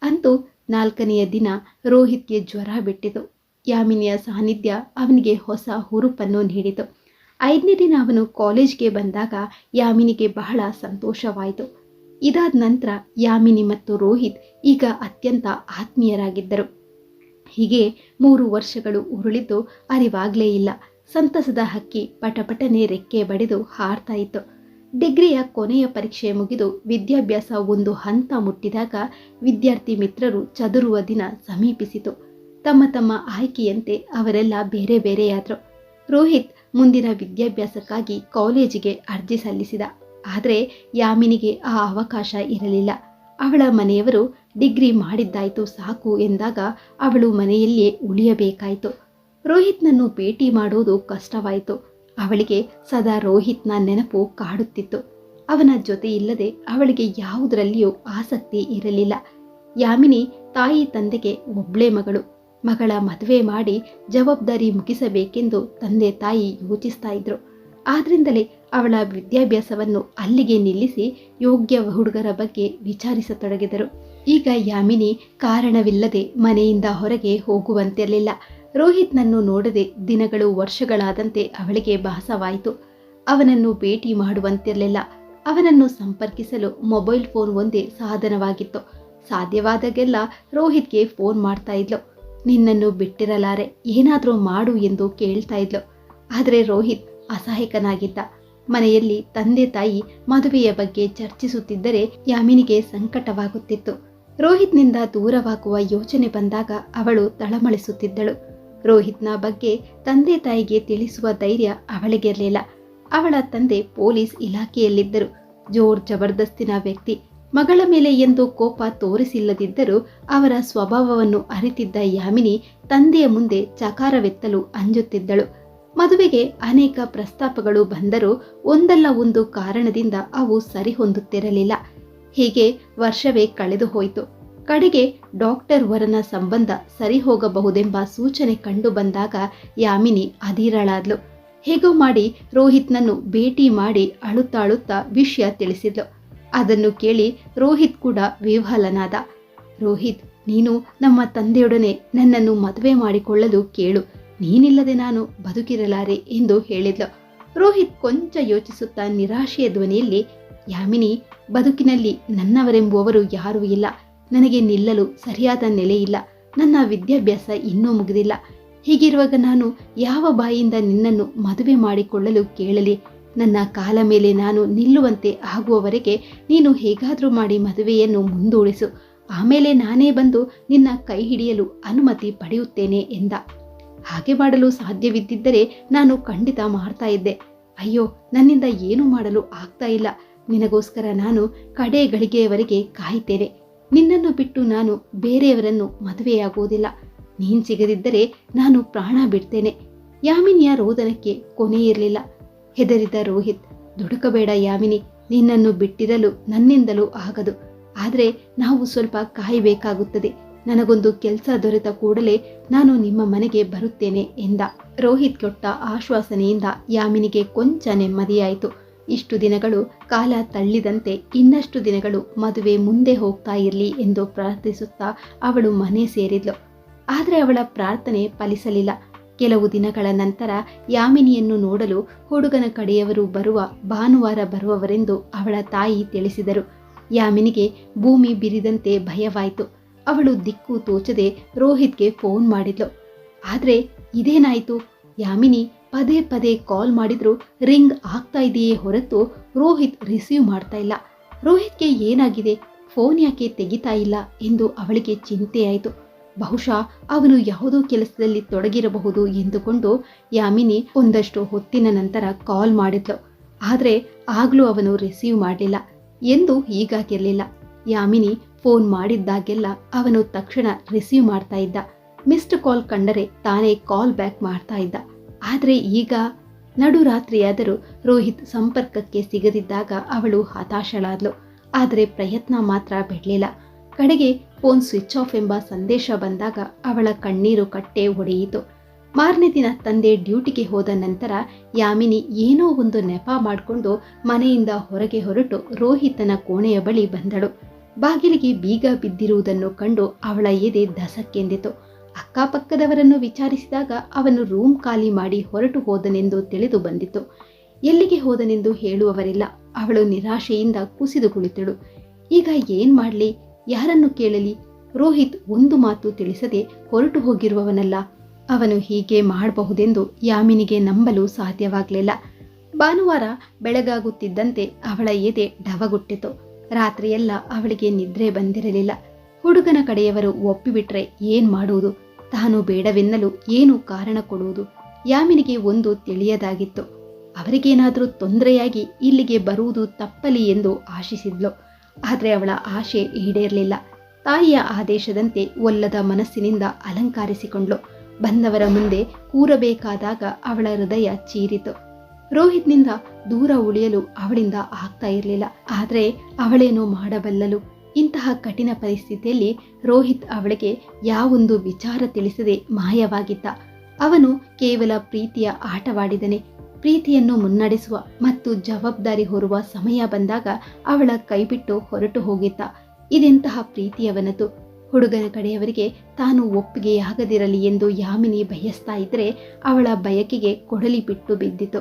ಅಂತೂ ನಾಲ್ಕನೆಯ ದಿನ ರೋಹಿತ್ಗೆ ಜ್ವರ ಬಿಟ್ಟಿತು. ಯಾಮಿನಿಯ ಸಾನ್ನಿಧ್ಯ ಅವನಿಗೆ ಹೊಸ ಹುರುಪನ್ನು ನೀಡಿತು. ಐದನೇ ದಿನ ಅವನು ಕಾಲೇಜ್ಗೆ ಬಂದಾಗ ಯಾಮಿನಿಗೆ ಬಹಳ ಸಂತೋಷವಾಯಿತು. ಇದಾದ ನಂತರ ಯಾಮಿನಿ ಮತ್ತು ರೋಹಿತ್ ಈಗ ಅತ್ಯಂತ ಆತ್ಮೀಯರಾಗಿದ್ದರು. ಹೀಗೆ ಮೂರು ವರ್ಷಗಳು ಉರುಳಿದ್ದು ಅರಿವಾಗಲೇ ಇಲ್ಲ. ಸಂತಸದ ಹಕ್ಕಿ ಪಟಪಟನೆ ರೆಕ್ಕೆ ಬಡಿದು ಹಾರ್ತಾ ಇತ್ತು. ಡಿಗ್ರಿಯ ಕೊನೆಯ ಪರೀಕ್ಷೆ ಮುಗಿದು ವಿದ್ಯಾಭ್ಯಾಸ ಒಂದು ಹಂತ ಮುಟ್ಟಿದಾಗ ವಿದ್ಯಾರ್ಥಿ ಮಿತ್ರರು ಚದುರುವ ದಿನ ಸಮೀಪಿಸಿತು. ತಮ್ಮ ತಮ್ಮ ಆಯ್ಕೆಯಂತೆ ಅವರೆಲ್ಲ ಬೇರೆ ಬೇರೆಯಾದರು. ರೋಹಿತ್ ಮುಂದಿನ ವಿದ್ಯಾಭ್ಯಾಸಕ್ಕಾಗಿ ಕಾಲೇಜಿಗೆ ಅರ್ಜಿ ಸಲ್ಲಿಸಿದ. ಆದರೆ ಯಾಮಿನಿಗೆ ಆ ಅವಕಾಶ ಇರಲಿಲ್ಲ. ಅವಳ ಮನೆಯವರು ಡಿಗ್ರಿ ಮಾಡಿದ್ದಾಯಿತು ಸಾಕು ಎಂದಾಗ ಅವಳು ಮನೆಯಲ್ಲಿಯೇ ಉಳಿಯಬೇಕಾಯಿತು. ರೋಹಿತ್ನನ್ನು ಭೇಟಿ ಮಾಡುವುದು ಕಷ್ಟವಾಯಿತು. ಅವಳಿಗೆ ಸದಾ ರೋಹಿತ್ನ ನೆನಪು ಕಾಡುತ್ತಿತ್ತು. ಅವನ ಜೊತೆ ಇಲ್ಲದೆ ಅವಳಿಗೆ ಯಾವುದರಲ್ಲಿಯೂ ಆಸಕ್ತಿ ಇರಲಿಲ್ಲ. ಯಾಮಿನಿ ತಾಯಿ ತಂದೆಗೆ ಒಬ್ಳೆ ಮಗಳು. ಮಗಳ ಮದುವೆ ಮಾಡಿ ಜವಾಬ್ದಾರಿ ಮುಗಿಸಬೇಕೆಂದು ತಂದೆ ತಾಯಿ ಯೋಚಿಸ್ತಾ ಇದ್ರು. ಆದ್ರಿಂದಲೇ ಅವಳ ವಿದ್ಯಾಭ್ಯಾಸವನ್ನು ಅಲ್ಲಿಗೆ ನಿಲ್ಲಿಸಿ ಯೋಗ್ಯ ಹುಡುಗರ ಬಗ್ಗೆ ವಿಚಾರಿಸತೊಡಗಿದರು. ಈಗ ಯಾಮಿನಿ ಕಾರಣವಿಲ್ಲದೆ ಮನೆಯಿಂದ ಹೊರಗೆ ಹೋಗುವಂತಿರಲಿಲ್ಲ. ರೋಹಿತ್ನನ್ನು ನೋಡದೆ ದಿನಗಳು ವರ್ಷಗಳಾದಂತೆ ಅವಳಿಗೆ ಭಾಸವಾಯಿತು. ಅವನನ್ನು ಭೇಟಿ ಮಾಡುವಂತಿರಲಿಲ್ಲ. ಅವನನ್ನು ಸಂಪರ್ಕಿಸಲು ಮೊಬೈಲ್ ಫೋನ್ ಒಂದೇ ಸಾಧನವಾಗಿತ್ತು. ಸಾಧ್ಯವಾದಾಗೆಲ್ಲ ರೋಹಿತ್ಗೆ ಫೋನ್ ಮಾಡ್ತಾ ಇದ್ಲು. ನಿನ್ನನ್ನು ಬಿಟ್ಟಿರಲಾರೆ, ಏನಾದರೂ ಮಾಡು ಎಂದು ಕೇಳ್ತಾ ಇದ್ಲು. ಆದರೆ ರೋಹಿತ್ ಅಸಹಾಯಕನಾಗಿದ್ದ. ಮನೆಯಲ್ಲಿ ತಂದೆ ತಾಯಿ ಮದುವೆಯ ಬಗ್ಗೆ ಚರ್ಚಿಸುತ್ತಿದ್ದರೆ ಯಾಮಿನಿಗೆ ಸಂಕಟವಾಗುತ್ತಿತ್ತು. ರೋಹಿತ್ನಿಂದ ದೂರವಾಗುವ ಯೋಚನೆ ಬಂದಾಗ ಅವಳು ತಳಮಳಿಸುತ್ತಿದ್ದಳು. ರೋಹಿತ್ನ ಬಗ್ಗೆ ತಂದೆ ತಾಯಿಗೆ ತಿಳಿಸುವ ಧೈರ್ಯ ಅವಳಿಗಿರಲಿಲ್ಲ. ಅವಳ ತಂದೆ ಪೊಲೀಸ್ ಇಲಾಖೆಯಲ್ಲಿದ್ದರು. ಜೋರ್ ಜಬರ್ದಸ್ತಿನ ವ್ಯಕ್ತಿ. ಮಗಳ ಮೇಲೆ ಎಂದು ಕೋಪ ತೋರಿಸಿಲ್ಲದಿದ್ದರೂ ಅವರ ಸ್ವಭಾವವನ್ನು ಅರಿತಿದ್ದ ಯಾಮಿನಿ ತಂದೆಯ ಮುಂದೆ ಚಕಾರವೆತ್ತಲು ಅಂಜುತ್ತಿದ್ದಳು. ಮದುವೆಗೆ ಅನೇಕ ಪ್ರಸ್ತಾಪಗಳು ಬಂದರೂ ಒಂದಲ್ಲ ಒಂದು ಕಾರಣದಿಂದ ಅವು ಸರಿಹೊಂದುತ್ತಿರಲಿಲ್ಲ. ಹೀಗೆ ವರ್ಷವೇ ಕಳೆದು ಹೋಯಿತು. ಕಡೆಗೆ ಡಾಕ್ಟರ್ ವರನ ಸಂಬಂಧ ಸರಿ ಹೋಗಬಹುದೆಂಬ ಸೂಚನೆ ಕಂಡು ಬಂದಾಗ ಯಾಮಿನಿ ಅಧೀರಳಾದ್ಲು. ಹೇಗೋ ಮಾಡಿ ರೋಹಿತ್ನನ್ನು ಭೇಟಿ ಮಾಡಿ ಅಳುತ್ತಾ ಅಳುತ್ತಾ ವಿಷಯ ತಿಳಿಸಿದ್ಲು. ಅದನ್ನು ಕೇಳಿ ರೋಹಿತ್ ಕೂಡ ವಿಹ್ವಲನಾದ. ರೋಹಿತ್, ನೀನು ನಮ್ಮ ತಂದೆಯೊಡನೆ ನನ್ನನ್ನು ಮದುವೆ ಮಾಡಿಕೊಳ್ಳಲು ಕೇಳು. ನೀನಿಲ್ಲದೆ ನಾನು ಬದುಕಿರಲಾರೆ ಎಂದು ಹೇಳಿದ್ಲು. ರೋಹಿತ್ ಕೊಂಚ ಯೋಚಿಸುತ್ತಾ ನಿರಾಶೆಯ ಧ್ವನಿಯಲ್ಲಿ, ಯಾಮಿನಿ, ಬದುಕಿನಲ್ಲಿ ನನ್ನವರೆಂಬುವವರು ಯಾರೂ ಇಲ್ಲ. ನನಗೆ ನಿಲ್ಲಲು ಸರಿಯಾದ ನೆಲೆಯಿಲ್ಲ ನನ್ನ ವಿದ್ಯಾಭ್ಯಾಸ ಇನ್ನೂ ಮುಗಿದಿಲ್ಲ. ಹೀಗಿರುವಾಗ ನಾನು ಯಾವ ಬಾಯಿಯಿಂದ ನಿನ್ನನ್ನು ಮದುವೆ ಮಾಡಿಕೊಳ್ಳಲು ಕೇಳಲಿ? ನನ್ನ ಕಾಲ ಮೇಲೆ ನಾನು ನಿಲ್ಲುವಂತೆ ಆಗುವವರೆಗೆ ನೀನು ಹೇಗಾದರೂ ಮಾಡಿ ಮದುವೆಯನ್ನು ಮುಂದೂಡಿಸು. ಆಮೇಲೆ ನಾನೇ ಬಂದು ನಿನ್ನ ಕೈ ಹಿಡಿಯಲು ಅನುಮತಿ ಪಡೆಯುತ್ತೇನೆ ಎಂದ. ಹಾಗೆ ಮಾಡಲು ಸಾಧ್ಯವಿದ್ದಿದ್ದರೆ ನಾನು ಖಂಡಿತ ಮಾಡ್ತಾ ಇದ್ದೆ. ಅಯ್ಯೋ, ನನ್ನಿಂದ ಏನು ಮಾಡಲು ಆಗ್ತಾ ಇಲ್ಲ. ನಿನಗೋಸ್ಕರ ನಾನು ಕಡೆ ಗಳಿಗೆಯವರೆಗೆ ಕಾಯ್ತೇನೆ ನಿನ್ನನ್ನು ಬಿಟ್ಟು ನಾನು ಬೇರೆಯವರನ್ನು ಮದುವೆಯಾಗುವುದಿಲ್ಲ. ನೀನ್ ಸಿಗದಿದ್ದರೆ ನಾನು ಪ್ರಾಣ ಬಿಡ್ತೇನೆ. ಯಾಮಿನಿಯ ರೋದನಕ್ಕೆ ಕೊನೆ ಇರಲಿಲ್ಲ ಹೆದರಿದ ರೋಹಿತ್, ದುಡುಕಬೇಡ ಯಾಮಿನಿ, ನಿನ್ನನ್ನು ಬಿಟ್ಟಿರಲು ನನ್ನಿಂದಲೂ ಆಗದು. ಆದರೆ ನಾವು ಸ್ವಲ್ಪ ಕಾಯಬೇಕಾಗುತ್ತದೆ. ನನಗೊಂದು ಕೆಲಸ ದೊರೆತ ಕೂಡಲೇ ನಾನು ನಿಮ್ಮ ಮನೆಗೆ ಬರುತ್ತೇನೆ ಎಂದ. ರೋಹಿತ್ ಕೊಟ್ಟ ಆಶ್ವಾಸನೆಯಿಂದ ಯಾಮಿನಿಗೆ ಕೊಂಚ ನೆಮ್ಮದಿಯಾಯಿತು. ಇಷ್ಟು ದಿನಗಳು ಕಾಲ ತಳ್ಳಿದಂತೆ ಇನ್ನಷ್ಟು ದಿನಗಳು ಮದುವೆ ಮುಂದೆ ಹೋಗ್ತಾ ಇರಲಿ ಎಂದು ಪ್ರಾರ್ಥಿಸುತ್ತಾ ಅವಳು ಮನೆ ಸೇರಿದ್ಲು. ಆದರೆ ಅವಳ ಪ್ರಾರ್ಥನೆ ಫಲಿಸಲಿಲ್ಲ. ಕೆಲವು ದಿನಗಳ ನಂತರ ಯಾಮಿನಿಯನ್ನು ನೋಡಲು ಹುಡುಗನ ಕಡೆಯವರು ಬರುವ ಭಾನುವಾರ ಬರುವವರೆಂದು ಅವಳ ತಾಯಿ ತಿಳಿಸಿದರು. ಯಾಮಿನಿಗೆ ಭೂಮಿ ಬಿರಿದಂತೆ ಭಯವಾಯಿತು. ಅವಳು ದಿಕ್ಕು ತೋಚದೆ ರೋಹಿತ್ಗೆ ಫೋನ್ ಮಾಡಿದ್ಲು. ಆದರೆ ಇದೇನಾಯಿತು? ಯಾಮಿನಿ ಪದೇ ಪದೇ ಕಾಲ್ ಮಾಡಿದರೂ ರಿಂಗ್ ಆಗ್ತಾ ಇದೆಯೇ ಹೊರತು ರೋಹಿತ್ ರಿಸೀವ್ ಮಾಡ್ತಾ ಇಲ್ಲ. ರೋಹಿತ್ಗೆ ಏನಾಗಿದೆ? ಫೋನ್ ಯಾಕೆ ತೆಗಿತಾ ಇಲ್ಲ? ಎಂದು ಅವಳಿಗೆ ಚಿಂತೆಯಾಯಿತು. ಬಹುಶಃ ಅವನು ಯಾವುದೋ ಕೆಲಸದಲ್ಲಿ ತೊಡಗಿರಬಹುದು ಎಂದುಕೊಂಡು ಯಾಮಿನಿ ಒಂದಷ್ಟು ಹೊತ್ತಿನ ನಂತರ ಕಾಲ್ ಮಾಡಿದ್ಲು. ಆದರೆ ಆಗಲೂ ಅವನು ರಿಸೀವ್ ಮಾಡಲಿಲ್ಲ ಎಂದು ಹೀಗಾಗಿರಲಿಲ್ಲ. ಯಾಮಿನಿ ಫೋನ್ ಮಾಡಿದ್ದಾಗೆಲ್ಲ ಅವನು ತಕ್ಷಣ ರಿಸೀವ್ ಮಾಡ್ತಾ ಇದ್ದ. ಮಿಸ್ಡ್ ಕಾಲ್ ಕಂಡರೆ ತಾನೇ ಕಾಲ್ ಬ್ಯಾಕ್ ಮಾಡ್ತಾ ಇದ್ದ. ಆದರೆ ಈಗ ನಡುರಾತ್ರಿಯಾದರೂ ರೋಹಿತ್ ಸಂಪರ್ಕಕ್ಕೆ ಸಿಗದಿದ್ದಾಗ ಅವಳು ಹತಾಶಳಾದ್ಲು. ಆದರೆ ಪ್ರಯತ್ನ ಮಾತ್ರ ಬಿಡಲಿಲ್ಲ. ಕಡೆಗೆ ಫೋನ್ ಸ್ವಿಚ್ ಆಫ್ ಎಂಬ ಸಂದೇಶ ಬಂದಾಗ ಅವಳ ಕಣ್ಣೀರು ಕಟ್ಟೆ ಒಡೆಯಿತು ಮಾರನೇ ದಿನ ತಂದೆ ಡ್ಯೂಟಿಗೆ ಹೋದ ನಂತರ ಯಾಮಿನಿ ಏನೋ ಒಂದು ನೆಪ ಮಾಡಿಕೊಂಡು ಮನೆಯಿಂದ ಹೊರಗೆ ಹೊರಟು ರೋಹಿತನ ಕೋಣೆಯ ಬಳಿ ಬಂದಳು. ಬಾಗಿಲಿಗೆ ಬೀಗ ಬಿದ್ದಿರುವುದನ್ನು ಕಂಡು ಅವಳ ಎದೆ ದಸಕ್ಕೆಂದಿತು ಅಕ್ಕಪಕ್ಕದವರನ್ನು ವಿಚಾರಿಸಿದಾಗ ಅವನು ರೂಮ್ ಖಾಲಿ ಮಾಡಿ ಹೊರಟು ಹೋದನೆಂದು ತಿಳಿದು ಬಂದಿತು. ಎಲ್ಲಿಗೆ ಹೋದನೆಂದು ಹೇಳುವವರಿಲ್ಲ. ಅವಳು ನಿರಾಶೆಯಿಂದ ಕುಸಿದು ಕುಳಿತಳು. ಈಗ ಏನ್ ಮಾಡಲಿ? ಯಾರನ್ನು ಕೇಳಲಿ? ರೋಹಿತ್ ಒಂದು ಮಾತು ತಿಳಿಸದೆ ಹೊರಟು ಹೋಗಿರುವವನಲ್ಲ. ಅವನು ಹೀಗೆ ಮಾಡಬಹುದೆಂದು ಯಾಮಿನಿಗೆ ನಂಬಲು ಸಾಧ್ಯವಾಗಲಿಲ್ಲ. ಭಾನುವಾರ ಬೆಳಗಾಗುತ್ತಿದ್ದಂತೆ ಅವಳ ಎದೆ ಡವಗುಟ್ಟಿತು. ರಾತ್ರಿಯೆಲ್ಲ ಅವಳಿಗೆ ನಿದ್ರೆ ಬಂದಿರಲಿಲ್ಲ. ಹುಡುಗನ ಕಡೆಯವರು ಒಪ್ಪಿಬಿಟ್ರೆ ಏನ್ ಮಾಡುವುದು? ತಾನು ಬೇಡವೆನ್ನಲು ಏನು ಕಾರಣ ಕೊಡುವುದು? ಯಾಮಿನಿಗೆ ಒಂದು ತಿಳಿಯದಾಗಿತ್ತು. ಅವರಿಗೇನಾದರೂ ತೊಂದರೆಯಾಗಿ ಇಲ್ಲಿಗೆ ಬರುವುದು ತಪ್ಪಲಿ ಎಂದು ಆಶಿಸಿದ್ಲು. ಆದರೆ ಅವಳ ಆಶೆ ಈಡೇರಲಿಲ್ಲ. ತಾಯಿಯ ಆದೇಶದಂತೆ ಒಲ್ಲದ ಮನಸ್ಸಿನಿಂದ ಅಲಂಕಾರಿಸಿಕೊಂಡ್ಳು ಬಂದವರ ಮುಂದೆ ಕೂರಬೇಕಾದಾಗ ಅವಳ ಹೃದಯ ಚೀರಿತು. ರೋಹಿತ್ನಿಂದ ದೂರ ಉಳಿಯಲು ಅವಳಿಂದ ಆಗ್ತಾ ಇರಲಿಲ್ಲ. ಆದರೆ ಅವಳೇನು ಮಾಡಬಲ್ಲಲು. ಇಂತಹ ಕಠಿಣ ಪರಿಸ್ಥಿತಿಯಲ್ಲಿ ರೋಹಿತ್ ಅವಳಿಗೆ ಯಾವೊಂದು ವಿಚಾರ ತಿಳಿಸದೆ ಮಾಯವಾಗಿದ್ದ. ಅವನು ಕೇವಲ ಪ್ರೀತಿಯ ಆಟವಾಡಿದನೆ. ಪ್ರೀತಿಯನ್ನು ಮುನ್ನಡೆಸುವ ಮತ್ತು ಜವಾಬ್ದಾರಿ ಹೊರುವ ಸಮಯ ಬಂದಾಗ ಅವಳ ಕೈಬಿಟ್ಟು ಹೊರಟು ಹೋಗಿದ್ದ. ಇದೆಂತಹ ಪ್ರೀತಿಯವನದು? ಹುಡುಗನ ಕಡೆಯವರಿಗೆ ತಾನು ಒಪ್ಪಿಗೆಯಾಗದಿರಲಿ ಎಂದು ಯಾಮಿನಿ ಬಯಸ್ತಾ ಇದ್ರೆ ಅವಳ ಬಯಕೆಗೆ ಕೊಡಲಿ ಬಿಟ್ಟು ಬಿದ್ದಿತು.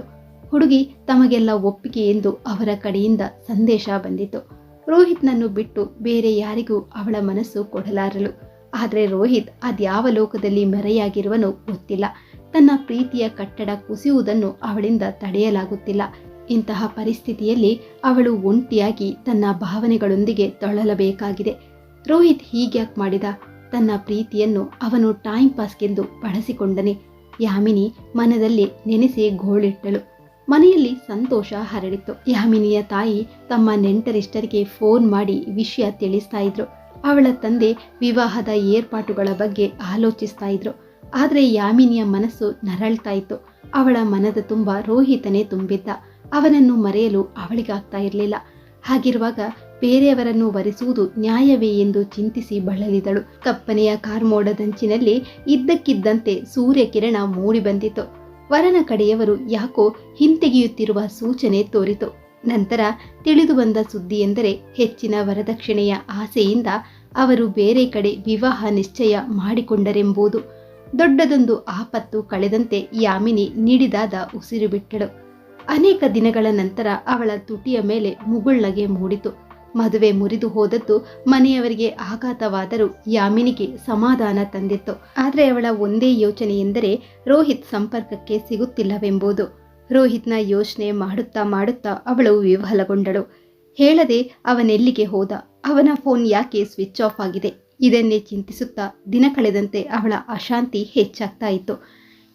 ಹುಡುಗಿ ತಮಗೆಲ್ಲ ಒಪ್ಪಿಗೆ ಎಂದು ಅವರ ಕಡೆಯಿಂದ ಸಂದೇಶ ಬಂದಿತು. ರೋಹಿತ್ನನ್ನು ಬಿಟ್ಟು ಬೇರೆ ಯಾರಿಗೂ ಅವಳ ಮನಸ್ಸು ಕೊಡಲಾರಲು ಆದರೆ ರೋಹಿತ್ ಅದ್ಯಾವ ಲೋಕದಲ್ಲಿ ಮರೆಯಾಗಿರುವನು ಗೊತ್ತಿಲ್ಲ. ತನ್ನ ಪ್ರೀತಿಯ ಕಟ್ಟಡ ಕುಸಿಯುವುದನ್ನು ಅವಳಿಂದ ತಡೆಯಲಾಗುತ್ತಿಲ್ಲ. ಇಂತಹ ಪರಿಸ್ಥಿತಿಯಲ್ಲಿ ಅವಳು ಒಂಟಿಯಾಗಿ ತನ್ನ ಭಾವನೆಗಳೊಂದಿಗೆ ತೊಳಲಬೇಕಾಗಿದೆ ರೋಹಿತ್ ಹೀಗ್ಯಾಕ್ ಮಾಡಿದ ತನ್ನ ಪ್ರೀತಿಯನ್ನು ಅವನು ಟೈಮ್ ಪಾಸ್ಗೆಂದು ಬಳಸಿಕೊಂಡನೆ. ಯಾಮಿನಿ ಮನದಲ್ಲಿ ನೆನೆಸಿ ಗೋಳಿಟ್ಟಳು. ಮನೆಯಲ್ಲಿ ಸಂತೋಷ ಹರಡಿತ್ತು. ಯಾಮಿನಿಯ ತಾಯಿ ತಮ್ಮ ನೆಂಟರಿಷ್ಟರಿಗೆ ಫೋನ್ ಮಾಡಿ ವಿಷಯ ತಿಳಿಸ್ತಾ ಇದ್ರು. ಅವಳ ತಂದೆ ವಿವಾಹದ ಏರ್ಪಾಟುಗಳ ಬಗ್ಗೆ ಆಲೋಚಿಸ್ತಾ ಇದ್ರು. ಆದರೆ ಯಾಮಿನಿಯ ಮನಸ್ಸು ನರಳ್ತಾ ಇತ್ತು. ಅವಳ ಮನದ ತುಂಬ ರೋಹಿತನೇ ತುಂಬಿದ್ದ. ಅವನನ್ನು ಮರೆಯಲು ಅವಳಿಗಾಗ್ತಾ ಇರಲಿಲ್ಲ. ಹಾಗಿರುವಾಗ ಬೇರೆಯವರನ್ನು ವರಿಸುವುದು ನ್ಯಾಯವೇ ಎಂದು ಚಿಂತಿಸಿ ಬಳಲಿದಳು. ಕಪ್ಪನೆಯ ಕಾರ್ಮೋಡದಂಚಿನಲ್ಲಿ ಇದ್ದಕ್ಕಿದ್ದಂತೆ ಸೂರ್ಯಕಿರಣ ಮೂಡಿ ಬಂದಿತು ವರನ ಕಡೆಯವರು ಯಾಕೋ ಹಿಂತೆಗೆಯುತ್ತಿರುವ ಸೂಚನೆ ತೋರಿತು. ನಂತರ ತಿಳಿದು ಬಂದ ಸುದ್ದಿ ಎಂದರೆ ಹೆಚ್ಚಿನ ವರದಕ್ಷಿಣೆಯ ಆಸೆಯಿಂದ ಅವರು ಬೇರೆ ಕಡೆ ವಿವಾಹ ನಿಶ್ಚಯ ಮಾಡಿಕೊಂಡರೆಂಬುದು. ದೊಡ್ಡದೊಂದು ಆಪತ್ತು ಕಳೆದಂತೆ ಯಾಮಿನಿ ನೀಡಿದಾದ ಉಸಿರು ಬಿಟ್ಟಳು. ಅನೇಕ ದಿನಗಳ ನಂತರ ಅವಳ ತುಟಿಯ ಮೇಲೆ ಮುಗುಳ್ನಗೆ ಮೂಡಿತು. ಮದುವೆ ಮುರಿದು ಹೋದದ್ದು ಮನೆಯವರಿಗೆ ಆಘಾತವಾದರೂ ಯಾಮಿನಿಗೆ ಸಮಾಧಾನ ತಂದಿತ್ತು. ಆದರೆ ಅವಳ ಒಂದೇ ಯೋಚನೆ ಎಂದರೆ ರೋಹಿತ್ ಸಂಪರ್ಕಕ್ಕೆ ಸಿಗುತ್ತಿಲ್ಲವೆಂಬುದು. ರೋಹಿತ್ನ ಯೋಚನೆ ಮಾಡುತ್ತಾ ಮಾಡುತ್ತಾ ಅವಳು ವಿಫಲಗೊಂಡಳು. ಹೇಳದೆ ಅವನೆಲ್ಲಿಗೆ ಹೋದ? ಅವನ ಫೋನ್ ಯಾಕೆ ಸ್ವಿಚ್ ಆಫ್ ಆಗಿದೆ? ಇದನ್ನೇ ಚಿಂತಿಸುತ್ತಾ ದಿನ ಕಳೆದಂತೆ ಅವಳ ಅಶಾಂತಿ ಹೆಚ್ಚಾಗ್ತಾ ಇತ್ತು.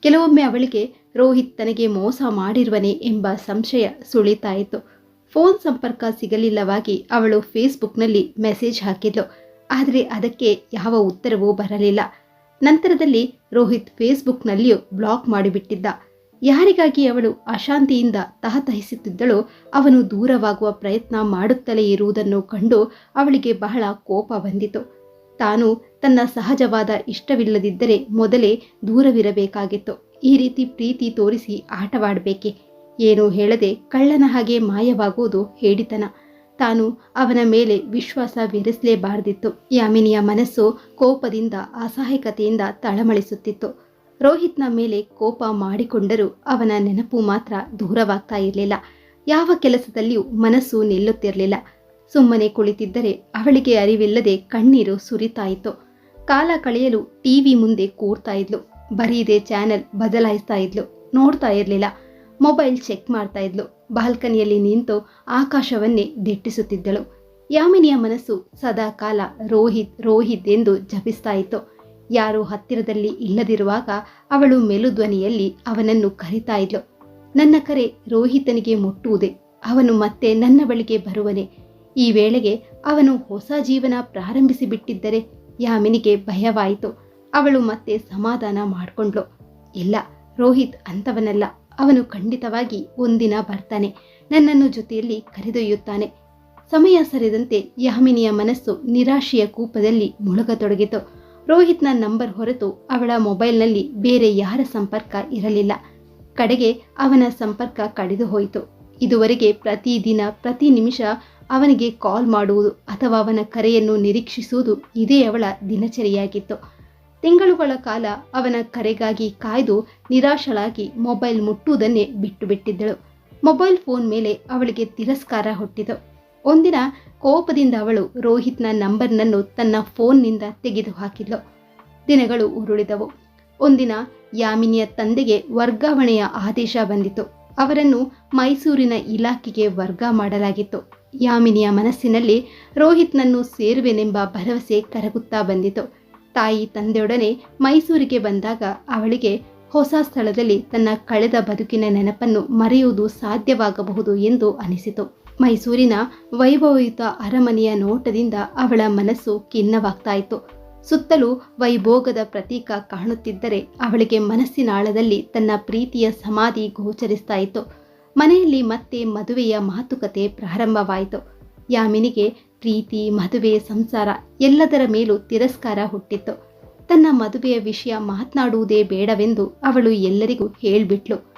ಕೆಲವೊಮ್ಮೆ ಅವಳಿಗೆ, ರೋಹಿತ್ ತನಗೆ ಮೋಸ ಮಾಡಿರುವನೆ ಎಂಬ ಸಂಶಯ ಸುಳಿತಾ ಇತ್ತು. ಫೋನ್ ಸಂಪರ್ಕ ಸಿಗಲಿಲ್ಲವಾಗಿ ಅವಳು ಫೇಸ್ಬುಕ್ನಲ್ಲಿ ಮೆಸೇಜ್ ಹಾಕಿದ್ಲು. ಆದರೆ ಅದಕ್ಕೆ ಯಾವ ಉತ್ತರವೂ ಬರಲಿಲ್ಲ. ನಂತರದಲ್ಲಿ ರೋಹಿತ್ ಫೇಸ್ಬುಕ್ನಲ್ಲಿಯೂ ಬ್ಲಾಕ್ ಮಾಡಿಬಿಟ್ಟಿದ್ದ. ಯಾರಿಗಾಗಿ ಅವಳು ಅಶಾಂತಿಯಿಂದ ತಹತಹಿಸುತ್ತಿದ್ದಳೋ ಅವನು ದೂರವಾಗುವ ಪ್ರಯತ್ನ ಮಾಡುತ್ತಲೇ ಇರುವುದನ್ನು ಕಂಡು ಅವಳಿಗೆ ಬಹಳ ಕೋಪ ಬಂದಿತು ತಾನು ತನ್ನ ಸಹಜವಾದ ಇಷ್ಟವಿಲ್ಲದಿದ್ದರೆ ಮೊದಲೇ ದೂರವಿರಬೇಕಾಗಿತ್ತು. ಈ ರೀತಿ ಪ್ರೀತಿ ತೋರಿಸಿ ಆಟವಾಡಬೇಕೆ? ಏನೂ ಹೇಳದೆ ಕಳ್ಳನ ಹಾಗೆ ಮಾಯವಾಗುವುದು ಹೇಡಿತನ ತಾನು ಅವನ ಮೇಲೆ ವಿಶ್ವಾಸ ಬೆರೆಸಲೇಬಾರದಿತ್ತು ಯಾಮಿನಿಯ ಮನಸ್ಸು ಕೋಪದಿಂದ, ಅಸಹಾಯಕತೆಯಿಂದ ತಳಮಳಿಸುತ್ತಿತ್ತು. ರೋಹಿತ್ನ ಮೇಲೆ ಕೋಪ ಮಾಡಿಕೊಂಡರೂ ಅವನ ನೆನಪು ಮಾತ್ರ ದೂರವಾಗ್ತಾ ಇರಲಿಲ್ಲ. ಯಾವ ಕೆಲಸದಲ್ಲಿಯೂ ಮನಸ್ಸು ನಿಲ್ಲುತ್ತಿರಲಿಲ್ಲ. ಸುಮ್ಮನೆ ಕುಳಿತಿದ್ದರೆ ಅವಳಿಗೆ ಅರಿವಿಲ್ಲದೆ ಕಣ್ಣೀರು ಸುರಿತಾ ಇತ್ತು ಕಾಲ ಕಳೆಯಲು ಟಿವಿ ಮುಂದೆ ಕೂರ್ತಾ ಇದ್ಲು. ಬರೀದೆ ಚಾನೆಲ್ ಬದಲಾಯಿಸ್ತಾ ಇದ್ಲು. ನೋಡ್ತಾ ಇರಲಿಲ್ಲ. ಮೊಬೈಲ್ ಚೆಕ್ ಮಾಡ್ತಾ ಇದ್ಲು. ಬಾಲ್ಕನಿಯಲ್ಲಿ ನಿಂತು ಆಕಾಶವನ್ನೇ ದಿಟ್ಟಿಸುತ್ತಿದ್ದಳು. ಯಾಮಿನಿಯ ಮನಸ್ಸು ಸದಾ ಕಾಲ ರೋಹಿತ್ ರೋಹಿತ್ ಎಂದು ಜಪಿಸ್ತಾ ಇತ್ತು. ಯಾರು ಹತ್ತಿರದಲ್ಲಿ ಇಲ್ಲದಿರುವಾಗ ಅವಳು ಮೆಲುಧ್ವನಿಯಲ್ಲಿ ಅವನನ್ನು ಕರಿತಾ ಇದ್ಲು. ನನ್ನ ಕರೆ ರೋಹಿತನಿಗೆ ಮುಟ್ಟುವುದೇ. ಅವನು ಮತ್ತೆ ನನ್ನ ಬಳಿಗೆ ಬರುವನೆ. ಈ ವೇಳೆಗೆ ಅವನು ಹೊಸ ಜೀವನ ಪ್ರಾರಂಭಿಸಿಬಿಟ್ಟಿದ್ದರೆ ಯಾಮಿನಿಗೆ ಭಯವಾಯಿತು. ಅವಳು ಮತ್ತೆ ಸಮಾಧಾನ ಮಾಡಿಕೊಂಡ್ಳು. ಇಲ್ಲ, ರೋಹಿತ್ ಅಂಥವನಲ್ಲ ಅವನು ಖಂಡಿತವಾಗಿ ಒಂದಿನ ಬರ್ತಾನೆ. ನನ್ನನ್ನು ಜೊತೆಯಲ್ಲಿ ಕರೆದೊಯ್ಯುತ್ತಾನೆ. ಸಮಯ ಸರಿದಂತೆ ಯಾಮಿನಿಯ ಮನಸ್ಸು ನಿರಾಶೆಯ ಕೂಪದಲ್ಲಿ ಮುಳುಗತೊಡಗಿತು. ರೋಹಿತ್ನ ನಂಬರ್ ಹೊರತು ಅವಳ ಮೊಬೈಲ್ನಲ್ಲಿ ಬೇರೆ ಯಾರ ಸಂಪರ್ಕ ಇರಲಿಲ್ಲ. ಕಡೆಗೆ ಅವನ ಸಂಪರ್ಕ ಕಡಿದು ಹೋಯಿತು ಇದುವರೆಗೆ ಪ್ರತಿದಿನ ಪ್ರತಿ ನಿಮಿಷ ಅವನಿಗೆ ಕಾಲ್ ಮಾಡುವುದು ಅಥವಾ ಅವನ ಕರೆಯನ್ನು ನಿರೀಕ್ಷಿಸುವುದು ಇದೇ ಅವಳ ದಿನಚರಿಯಾಗಿತ್ತು. ತಿಂಗಳುಗಳ ಕಾಲ ಅವನ ಕರೆಗಾಗಿ ಕಾಯ್ದು ನಿರಾಶಳಾಗಿ ಮೊಬೈಲ್ ಮುಟ್ಟುವುದನ್ನೇ ಬಿಟ್ಟು ಬಿಟ್ಟಿದ್ದಳು ಮೊಬೈಲ್ ಫೋನ್ ಮೇಲೆ ಅವಳಿಗೆ ತಿರಸ್ಕಾರ ಹುಟ್ಟಿತು. ಒಂದಿನ ಕೋಪದಿಂದ ಅವಳು ರೋಹಿತ್ನ ನಂಬರ್ನನ್ನು ತನ್ನ ಫೋನ್ನಿಂದ ತೆಗೆದು ಹಾಕಿದ್ಲು ದಿನಗಳು ಉರುಳಿದವು. ಒಂದಿನ ಯಾಮಿನಿಯ ತಂದೆಗೆ ವರ್ಗಾವಣೆಯ ಆದೇಶ ಬಂದಿತು ಅವರನ್ನು ಮೈಸೂರಿನ ಇಲಾಖೆಗೆ ವರ್ಗ ಮಾಡಲಾಗಿತ್ತು. ಯಾಮಿನಿಯ ಮನಸ್ಸಿನಲ್ಲಿ ರೋಹಿತ್ನನ್ನು ಸೇರುವೆನೆಂಬ ಭರವಸೆ ಕರಗುತ್ತಾ ಬಂದಿತು. ತಾಯಿ ತಂದೆಯೊಡನೆ ಮೈಸೂರಿಗೆ ಬಂದಾಗ ಅವಳಿಗೆ ಹೊಸ ಸ್ಥಳದಲ್ಲಿ ತನ್ನ ಕಳೆದ ಬದುಕಿನ ನೆನಪನ್ನು ಮರೆಯುವುದು ಸಾಧ್ಯವಾಗಬಹುದು ಎಂದು ಅನಿಸಿತು. ಮೈಸೂರಿನ ವೈಭವಯುತ ಅರಮನೆಯ ನೋಟದಿಂದ ಅವಳ ಮನಸ್ಸು ಖಿನ್ನವಾಗ್ತಾ ಇತ್ತು ಸುತ್ತಲೂ ವೈಭೋಗದ ಪ್ರತೀಕ ಕಾಣುತ್ತಿದ್ದರೆ ಅವಳಿಗೆ ಮನಸ್ಸಿನಾಳದಲ್ಲಿ ತನ್ನ ಪ್ರೀತಿಯ ಸಮಾಧಿ ಗೋಚರಿಸ್ತಾ ಇತ್ತು ಮನೆಯಲ್ಲಿ ಮತ್ತೆ ಮದುವೆಯ ಮಾತುಕತೆ ಪ್ರಾರಂಭವಾಯಿತು. ಯಾಮಿನಿಗೆ ಪ್ರೀತಿ, ಮದುವೆ, ಸಂಸಾರ ಎಲ್ಲದರ ಮೇಲೂ ತಿರಸ್ಕಾರ ಹುಟ್ಟಿತ್ತು. ತನ್ನ ಮದುವೆಯ ವಿಷಯ ಮಾತನಾಡುವುದೇ ಬೇಡವೆಂದು ಅವಳು ಎಲ್ಲರಿಗೂ ಹೇಳ್ಬಿಟ್ಲು.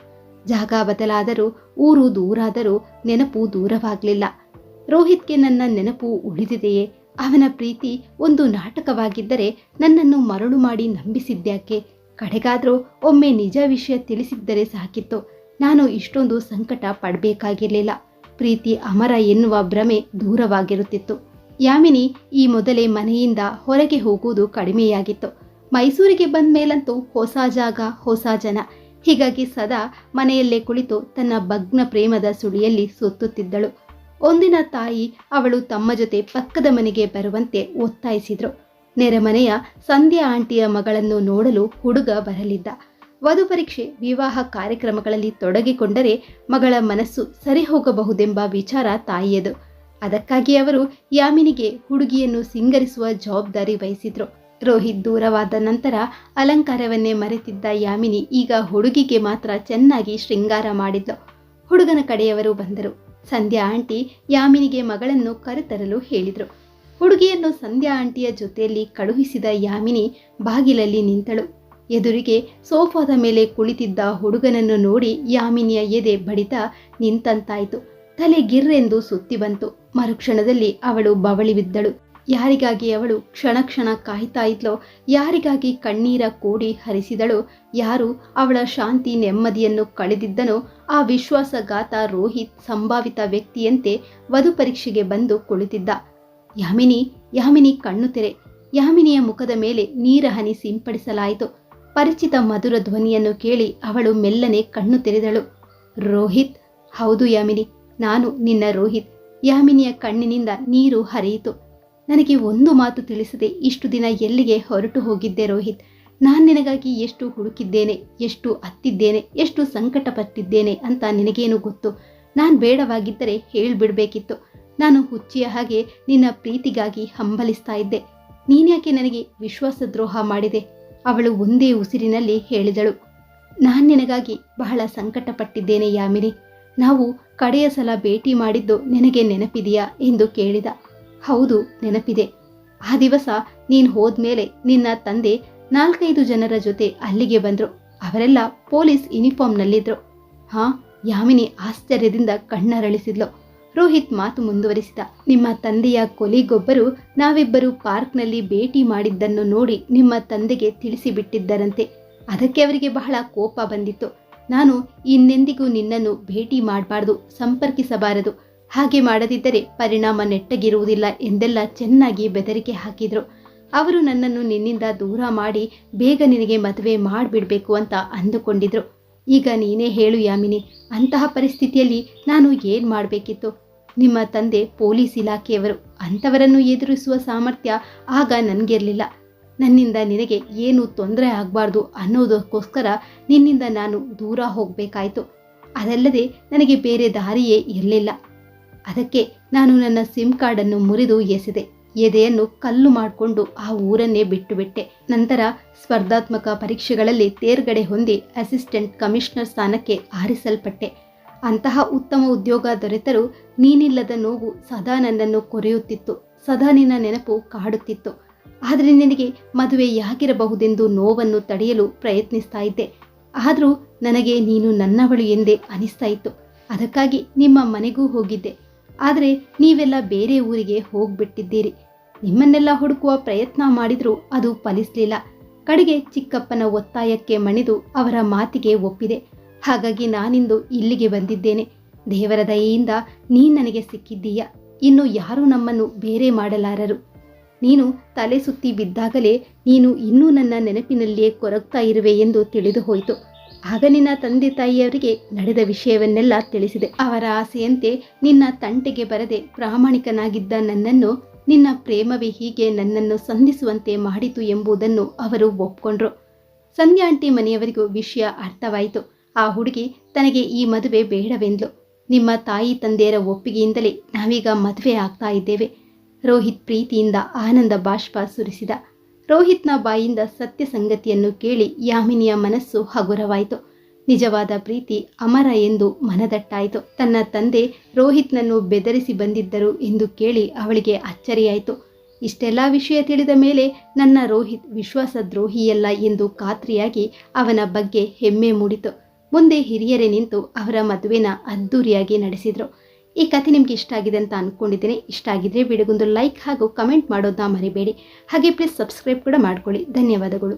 ಜಾಗ ಬದಲಾದರೂ, ಊರು ದೂರಾದರೂ ನೆನಪು ದೂರವಾಗಲಿಲ್ಲ. ರೋಹಿತ್ಗೆ ನನ್ನ ನೆನಪು ಉಳಿದಿದೆಯೇ? ಅವನ ಪ್ರೀತಿ ಒಂದು ನಾಟಕವಾಗಿದ್ದರೆ ನನ್ನನ್ನು ಮರಳು ಮಾಡಿ ನಂಬಿಸಿದ್ಯಾಕೆ ಕಡೆಗಾದರೂ ಒಮ್ಮೆ ನಿಜ ವಿಷಯ ತಿಳಿಸಿದ್ದರೆ ಸಾಕಿತ್ತು. ನಾನು ಇಷ್ಟೊಂದು ಸಂಕಟ ಪಡಬೇಕಾಗಿರಲಿಲ್ಲ. ಪ್ರೀತಿ ಅಮರ ಎನ್ನುವ ಭ್ರಮೆ ದೂರವಾಗಿರುತ್ತಿತ್ತು. ಯಾಮಿನಿ ಈ ಮೊದಲೇ ಮನೆಯಿಂದ ಹೊರಗೆ ಹೋಗುವುದು ಕಡಿಮೆಯಾಗಿತ್ತು. ಮೈಸೂರಿಗೆ ಬಂದ ಮೇಲಂತೂ ಹೊಸ ಜಾಗ, ಹೊಸ ಜನ. ಹೀಗಾಗಿ ಸದಾ ಮನೆಯಲ್ಲೇ ಕುಳಿತು ತನ್ನ ಭಗ್ನ ಪ್ರೇಮದ ಸುಳಿಯಲ್ಲಿ ಸುತ್ತುತ್ತಿದ್ದಳು. ಒಂದಿನ ತಾಯಿ ಅವಳು ತಮ್ಮ ಜೊತೆ ಪಕ್ಕದ ಮನೆಗೆ ಬರುವಂತೆ ಒತ್ತಾಯಿಸಿದ್ರು. ನೆರೆಮನೆಯ ಸಂಧ್ಯಾ ಆಂಟಿಯ ಮಗಳನ್ನು ನೋಡಲು ಹುಡುಗ ಬರಲಿದ್ದ. ವಧು ಪರೀಕ್ಷೆ, ವಿವಾಹ ಕಾರ್ಯಕ್ರಮಗಳಲ್ಲಿ ತೊಡಗಿಕೊಂಡರೆ ಮಗಳ ಮನಸ್ಸು ಸರಿ ಹೋಗಬಹುದೆಂಬ ವಿಚಾರ ತಾಯಿಯದು. ಅದಕ್ಕಾಗಿ ಅವರು ಯಾಮಿನಿಗೆ ಹುಡುಗಿಯನ್ನು ಸಿಂಗರಿಸುವ ಜವಾಬ್ದಾರಿ ವಹಿಸಿದ್ರು. ರೋಹಿತ್ ದೂರವಾದ ನಂತರ ಅಲಂಕಾರವನ್ನೇ ಮರೆತಿದ್ದ ಯಾಮಿನಿ ಈಗ ಹುಡುಗಿಗೆ ಮಾತ್ರ ಚೆನ್ನಾಗಿ ಶೃಂಗಾರ ಮಾಡಿದ್ಲು. ಹುಡುಗನ ಕಡೆಯವರು ಬಂದರು. ಸಂಧ್ಯಾ ಆಂಟಿ ಯಾಮಿನಿಗೆ ಮಗಳನ್ನು ಕರೆತರಲು ಹೇಳಿದರು. ಹುಡುಗಿಯನ್ನು ಸಂಧ್ಯಾ ಆಂಟಿಯ ಜೊತೆಯಲ್ಲಿ ಕಳುಹಿಸಿದ ಯಾಮಿನಿ ಬಾಗಿಲಲ್ಲಿ ನಿಂತಳು. ಎದುರಿಗೆ ಸೋಫಾದ ಮೇಲೆ ಕುಳಿತಿದ್ದ ಹುಡುಗನನ್ನು ನೋಡಿ ಯಾಮಿನಿಯ ಎದೆ ಬಡಿತ ನಿಂತಂತಾಯಿತು. ತಲೆ ಗಿರ್ರೆಂದು ಸುತ್ತಿ ಬಂತು. ಮರುಕ್ಷಣದಲ್ಲಿ ಅವಳು ಬವಳಿ ಬಿದ್ದಳು ಯಾರಿಗಾಗಿ ಅವಳು ಕ್ಷಣ ಕ್ಷಣ ಕಾಯ್ತಾ ಇದ್ಲೋ, ಯಾರಿಗಾಗಿ ಕಣ್ಣೀರ ಕೂಡಿ ಹರಿಸಿದಳು, ಯಾರು ಅವಳ ಶಾಂತಿ ನೆಮ್ಮದಿಯನ್ನು ಕಳೆದಿದ್ದನೋ, ಆ ವಿಶ್ವಾಸಘಾತ ರೋಹಿತ್ ಸಂಭಾವಿತ ವ್ಯಕ್ತಿಯಂತೆ ವಧು ಪರೀಕ್ಷೆಗೆ ಬಂದು ಕುಳಿತಿದ್ದ. ಯಾಮಿನಿ ಯಾಮಿನಿ ಕಣ್ಣು ತೆರೆ. ಯಾಮಿನಿಯ ಮುಖದ ಮೇಲೆ ನೀರ ಹನಿ ಸಿಂಪಡಿಸಲಾಯಿತು. ಪರಿಚಿತ ಮಧುರ ಧ್ವನಿಯನ್ನು ಕೇಳಿ ಅವಳು ಮೆಲ್ಲನೆ ಕಣ್ಣು ತೆರೆದಳು. ರೋಹಿತ್, ಹೌದು ಯಾಮಿನಿ, ನಾನು ನಿನ್ನ ರೋಹಿತ್. ಯಾಮಿನಿಯ ಕಣ್ಣಿನಿಂದ ನೀರು ಹರಿಯಿತು. ನನಗೆ ಒಂದು ಮಾತು ತಿಳಿಸದೆ ಇಷ್ಟು ದಿನ ಎಲ್ಲಿಗೆ ಹೊರಟು ಹೋಗಿದ್ದೆ ರೋಹಿತ್? ನಾನು ನಿನಗಾಗಿ ಎಷ್ಟು ಹುಡುಕಿದ್ದೇನೆ, ಎಷ್ಟು ಅತ್ತಿದ್ದೇನೆ, ಎಷ್ಟು ಸಂಕಟಪಟ್ಟಿದ್ದೇನೆ ಅಂತ ನಿನಗೇನು ಗೊತ್ತು? ನಾನು ಬೇಡವಾಗಿದ್ದರೆ ಹೇಳಿಬಿಡಬೇಕಿತ್ತು. ನಾನು ಹುಚ್ಚಿಯ ಹಾಗೆ ನಿನ್ನ ಪ್ರೀತಿಗಾಗಿ ಹಂಬಲಿಸ್ತಾ ಇದ್ದೆ. ನೀನ್ಯಾಕೆ ನನಗೆ ವಿಶ್ವಾಸದ್ರೋಹ ಮಾಡಿದೆ? ಅವಳು ಒಂದೇ ಉಸಿರಿನಲ್ಲಿ ಹೇಳಿದಳು, ನಾನು ನಿನಗಾಗಿ ಬಹಳ ಸಂಕಟಪಟ್ಟಿದ್ದೇನೆ ಯಾಮಿನಿ. ನಾವು ಕಡೆಯ ಸಲ ಭೇಟಿ ಮಾಡಿದ್ದು ನಿನಗೆ ನೆನಪಿದೆಯಾ? ಎಂದು ಕೇಳಿದ. ಹೌದು, ನೆನಪಿದೆ. ಆ ದಿವಸ ನೀನು ಹೋದ್ಮೇಲೆ ನಿನ್ನ ತಂದೆ ನಾಲ್ಕೈದು ಜನರ ಜೊತೆ ಅಲ್ಲಿಗೆ ಬಂದರು. ಅವರೆಲ್ಲ ಪೊಲೀಸ್ ಯೂನಿಫಾರ್ಮ್ನಲ್ಲಿದ್ದರು ಹಾ, ಯಾಮಿನಿ ಆಶ್ಚರ್ಯದಿಂದ ಕಣ್ಣರಳಿಸಿದ್ಲು. ರೋಹಿತ್ ಮಾತು ಮುಂದುವರಿಸಿದ. ನಿಮ್ಮ ತಂದೆಯ ಕೊಲಿಗೊಬ್ಬರು ನಾವಿಬ್ಬರು ಪಾರ್ಕ್ನಲ್ಲಿ ಭೇಟಿ ಮಾಡಿದ್ದನ್ನು ನೋಡಿ ನಿಮ್ಮ ತಂದೆಗೆ ತಿಳಿಸಿಬಿಟ್ಟಿದ್ದರಂತೆ. ಅದಕ್ಕೆ ಅವರಿಗೆ ಬಹಳ ಕೋಪ ಬಂದಿತ್ತು. ನಾನು ಇನ್ನೆಂದಿಗೂ ನಿನ್ನನ್ನು ಭೇಟಿ ಮಾಡಬಾರದು, ಸಂಪರ್ಕಿಸಬಾರದು. ಹಾಗೆ ಮಾಡದಿದ್ದರೆ ಪರಿಣಾಮ ನೆಟ್ಟಗಿರುವುದಿಲ್ಲ ಎಂದೆಲ್ಲ ಚೆನ್ನಾಗಿ ಬೆದರಿಕೆ ಹಾಕಿದ್ರು. ಅವರು ನನ್ನನ್ನು ನಿನ್ನಿಂದ ದೂರ ಮಾಡಿ ಬೇಗ ನಿನಗೆ ಮದುವೆ ಮಾಡಿಬಿಡಬೇಕು ಅಂತ ಅಂದುಕೊಂಡಿದ್ರು. ಈಗ ನೀನೇ ಹೇಳು ಯಾಮಿನಿ, ಅಂತಹ ಪರಿಸ್ಥಿತಿಯಲ್ಲಿ ನಾನು ಏನು ಮಾಡಬೇಕಿತ್ತು? ನಿಮ್ಮ ತಂದೆ ಪೊಲೀಸ್ ಇಲಾಖೆಯವರು ಅಂಥವರನ್ನು ಎದುರಿಸುವ ಸಾಮರ್ಥ್ಯ ಆಗ ನನಗಿರಲಿಲ್ಲ. ನನ್ನಿಂದ ನಿನಗೆ ಏನು ತೊಂದರೆ ಆಗಬಾರ್ದು ಅನ್ನೋದಕ್ಕೋಸ್ಕರ ನಿನ್ನಿಂದ ನಾನು ದೂರ ಹೋಗಬೇಕಾಯಿತು. ಅದಲ್ಲದೆ ನನಗೆ ಬೇರೆ ದಾರಿಯೇ ಇರಲಿಲ್ಲ. ಅದಕ್ಕೆ ನಾನು ನನ್ನ ಸಿಮ್ ಕಾರ್ಡನ್ನು ಮುರಿದು ಎಸೆದೆ. ಎದೆಯನ್ನು ಕಲ್ಲು ಮಾಡಿಕೊಂಡು ಆ ಊರನ್ನೇ ಬಿಟ್ಟು ಬಿಟ್ಟೆ ನಂತರ ಸ್ಪರ್ಧಾತ್ಮಕ ಪರೀಕ್ಷೆಗಳಲ್ಲಿ ತೇರ್ಗಡೆ ಹೊಂದಿ ಅಸಿಸ್ಟೆಂಟ್ ಕಮಿಷನರ್ ಸ್ಥಾನಕ್ಕೆ ಆರಿಸಲ್ಪಟ್ಟೆ. ಅಂತಹ ಉತ್ತಮ ಉದ್ಯೋಗ ದೊರೆತರೂ ನೀನಿಲ್ಲದ ನೋವು ಸದಾ ನನ್ನನ್ನು ಕೊರೆಯುತ್ತಿತ್ತು. ಸದಾ ನಿನ್ನ ನೆನಪು ಕಾಡುತ್ತಿತ್ತು. ಆದರೆ ನಿನಗೆ ಮದುವೆಯಾಗಿರಬಹುದೆಂದು ನೋವನ್ನು ತಡೆಯಲು ಪ್ರಯತ್ನಿಸ್ತಾ ಇದ್ದೆ. ಆದರೂ ನನಗೆ ನೀನು ನನ್ನವಳು ಎಂದೇ ಅನಿಸ್ತಾ ಇತ್ತು. ಅದಕ್ಕಾಗಿ ನಿಮ್ಮ ಮನೆಗೂ ಹೋಗಿದ್ದೆ. ಆದರೆ ನೀವೆಲ್ಲ ಬೇರೆ ಊರಿಗೆ ಹೋಗ್ಬಿಟ್ಟಿದ್ದೀರಿ. ನಿಮ್ಮನ್ನೆಲ್ಲ ಹುಡುಕುವ ಪ್ರಯತ್ನ ಮಾಡಿದರೂ ಅದು ಫಲಿಸಲಿಲ್ಲ. ಕಡೆಗೆ ಚಿಕ್ಕಪ್ಪನ ಒತ್ತಾಯಕ್ಕೆ ಮಣಿದು ಅವರ ಮಾತಿಗೆ ಒಪ್ಪಿದೆ. ಹಾಗಾಗಿ ನಾನಿಂದು ಇಲ್ಲಿಗೆ ಬಂದಿದ್ದೇನೆ. ದೇವರ ದಯೆಯಿಂದ ನೀ ನನಗೆ ಸಿಕ್ಕಿದ್ದೀಯ. ಇನ್ನು ಯಾರೂ ನಮ್ಮನ್ನು ಬೇರೆ ಮಾಡಲಾರರು. ನೀನು ತಲೆ ಸುತ್ತಿ ಬಿದ್ದಾಗಲೇ ನೀನು ಇನ್ನೂ ನನ್ನ ನೆನಪಿನಲ್ಲಿಯೇ ಕೊರಗ್ತಾ ಇರುವೆ ಎಂದು ತಿಳಿದು ಹೋಯಿತು. ಆಗ ನಿನ್ನ ತಂದೆ ತಾಯಿಯವರಿಗೆ ನಡೆದ ವಿಷಯವನ್ನೆಲ್ಲ ತಿಳಿಸಿದೆ. ಅವರ ಆಸೆಯಂತೆ ನಿನ್ನ ತಂಟೆಗೆ ಬರದೆ ಪ್ರಾಮಾಣಿಕನಾಗಿದ್ದ ನನ್ನನ್ನು, ನಿನ್ನ ಪ್ರೇಮವೇ ಹೀಗೆ ನನ್ನನ್ನು ಸಂಧಿಸುವಂತೆ ಮಾಡಿತು ಎಂಬುದನ್ನು ಅವರು ಒಪ್ಕೊಂಡ್ರು. ಸಂಧ್ಯಾ ಆಂಟಿ ಮನೆಯವರಿಗೂ ವಿಷಯ ಅರ್ಥವಾಯಿತು. ಆ ಹುಡುಗಿ ತನಗೆ ಈ ಮದುವೆ ಬೇಡವೆಂದ್ಲು. ನಿಮ್ಮ ತಾಯಿ ತಂದೆಯರ ಒಪ್ಪಿಗೆಯಿಂದಲೇ ನಾವೀಗ ಮದುವೆ ಆಗ್ತಾ ಇದ್ದೇವೆ. ರೋಹಿತ್ ಪ್ರೀತಿಯಿಂದ ಆನಂದ ಬಾಷ್ಪ ಸುರಿಸಿದ. ರೋಹಿತ್ನ ಬಾಯಿಂದ ಸತ್ಯ ಸಂಗತಿಯನ್ನು ಕೇಳಿ ಯಾಮಿನಿಯ ಮನಸ್ಸು ಹಗುರವಾಯಿತು. ನಿಜವಾದ ಪ್ರೀತಿ ಅಮರ ಎಂದು ಮನದಟ್ಟಾಯಿತು. ತನ್ನ ತಂದೆ ರೋಹಿತ್ನನ್ನು ಬೆದರಿಸಿ ಬಂದಿದ್ದರು ಎಂದು ಕೇಳಿ ಅವಳಿಗೆ ಅಚ್ಚರಿಯಾಯಿತು. ಇಷ್ಟೆಲ್ಲ ವಿಷಯ ತಿಳಿದ ಮೇಲೆ ನನ್ನ ರೋಹಿತ್ ವಿಶ್ವಾಸದ್ರೋಹಿಯಲ್ಲ ಎಂದು ಖಾತ್ರಿಯಾಗಿ ಅವನ ಬಗ್ಗೆ ಹೆಮ್ಮೆ ಮೂಡಿತು. ಮುಂದೆ ಹಿರಿಯರೇ ನಿಂತು ಅವರ ಮದುವೆನ ಅದ್ದೂರಿಯಾಗಿ ನಡೆಸಿದರು. ಈ ಕಥೆ ನಿಮ್ಗೆ ಇಷ್ಟ ಆಗಿದೆ ಅಂತ ಅಂದ್ಕೊಂಡಿದ್ದೀನಿ ಇಷ್ಟ ಆಗಿದ್ರೆ ವಿಡಿಯೋಗೊಂದು ಲೈಕ್ ಹಾಗೂ ಕಮೆಂಟ್ ಮಾಡೋದನ್ನ ಮರಿಬೇಡಿ. ಹಾಗೆ ಪ್ಲೀಸ್ ಸಬ್ಸ್ಕ್ರೈಬ್ ಕೂಡ ಮಾಡ್ಕೊಳ್ಳಿ. ಧನ್ಯವಾದಗಳು.